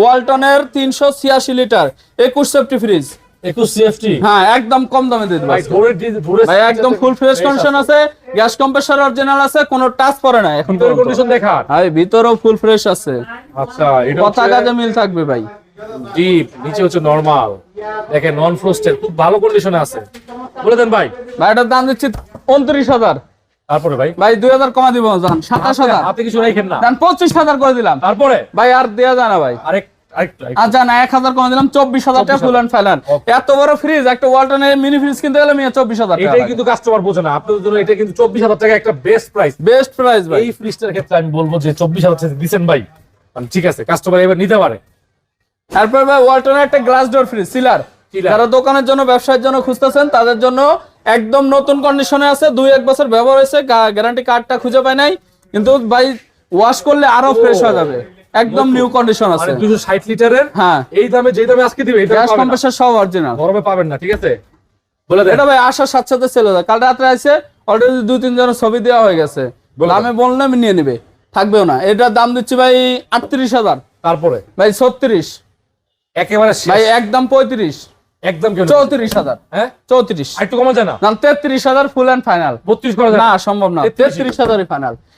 ওয়ালটনের তিনশো ছিয়াশি লিটার একুশ সেফটি ফ্রিজ হ্যাঁ একদম কম দামে দিয়ে ভাই একদম ফুল ফ্রেশ কন্ডিশন আছে গ্যাস কম্প্রেসার অরিজিনাল আছে কোনো টাচ পড়ে না এখন কন্ডিশন দেখা। ভাই ভিতরেও ফুল ফ্রেশ আছে। আচ্ছা এটা কথা কাজে মিল থাকবে ভাই। ডিপ নিচে হচ্ছে নরমাল দেখেন নন ফ্রস্টেড খুব ভালো কন্ডিশনে আছে। বলে দেন ভাই। ভাই এটার দাম দিচ্ছি উনত্রিশ হাজার। তারপরে ভাই? ভাই দুই হাজার কমা দিব জান। সাতাশ হাজার। আপনি কিছু রাখেন না? দাম পঁচিশ হাজার করে দিলাম। তারপরে? ভাই আর দেওয়া যায় না ভাই। আরেক আরেকটু আরেকটু। আচ্ছা না এক হাজার কমে দিলাম চব্বিশ হাজার টাকা ফুল অ্যান্ড ফাইনাল এত বড় ফ্রিজ একটা ওয়ালটনের মিনি ফ্রিজ কিনতে গেলে মিয়া চব্বিশ হাজার এটাই কিন্তু কাস্টমার বোঝে না। আপনাদের জন্য এটা কিন্তু চব্বিশ হাজার টাকা একটা বেস্ট প্রাইস বেস্ট প্রাইস ভাই। এই ফ্রিজটার ক্ষেত্রে আমি বলব যে চব্বিশ হাজার টাকা দিচ্ছেন ভাই। মানে ঠিক আছে কাস্টমার এবার নিতে পারে। তারপর ভাই ওয়ালটনের একটা গ্লাস ডোর ফ্রিজ সিলার যারা দোকানের জন্য ব্যবসার জন্য খুঁজতেছেন তাদের জন্য একদম নতুন কন্ডিশনে আছে দুই এক বছর ব্যবহার হয়েছে গ্যারান্টি কার্ডটা খুঁজে পায় নাই কিন্তু ভাই ওয়াশ করলে আরও ফ্রেশ হয়ে যাবে। একদম নিউ কন্ডিশন আছে মানে দুশো ষাট লিটারের হ্যাঁ। এই দামে যে দামে আজকে দিবে দামে গ্যাস। কম্প্রেসার সব অরিজিনাল গরমে পাবেন না ঠিক আছে? বলে দেন। এটা ভাই আসার সাথে সাথে সেলে যায়। কাল রাত্রে আছে অলরেডি দুই তিন জনের ছবি দেওয়া হয়ে গেছে। বলে দামে বললে আমি নিয়ে নেবে। থাকবেও না। এটার দাম দিচ্ছি ভাই আটত্রিশ হাজার। তারপরে? ভাই ছত্রিশ। একেবারে ভাই একদম পঁয়ত্রিশ। একদম কেন চৌত্রিশ হাজার। হ্যাঁ? চৌত্রিশ। আর একটু কমা যায় না? না তেত্রিশ হাজার ফুল এন্ড ফাইনাল বত্রিশ করা যায় না? সম্ভব না। 33 তেত্রিশ হাজারই ফাইনাল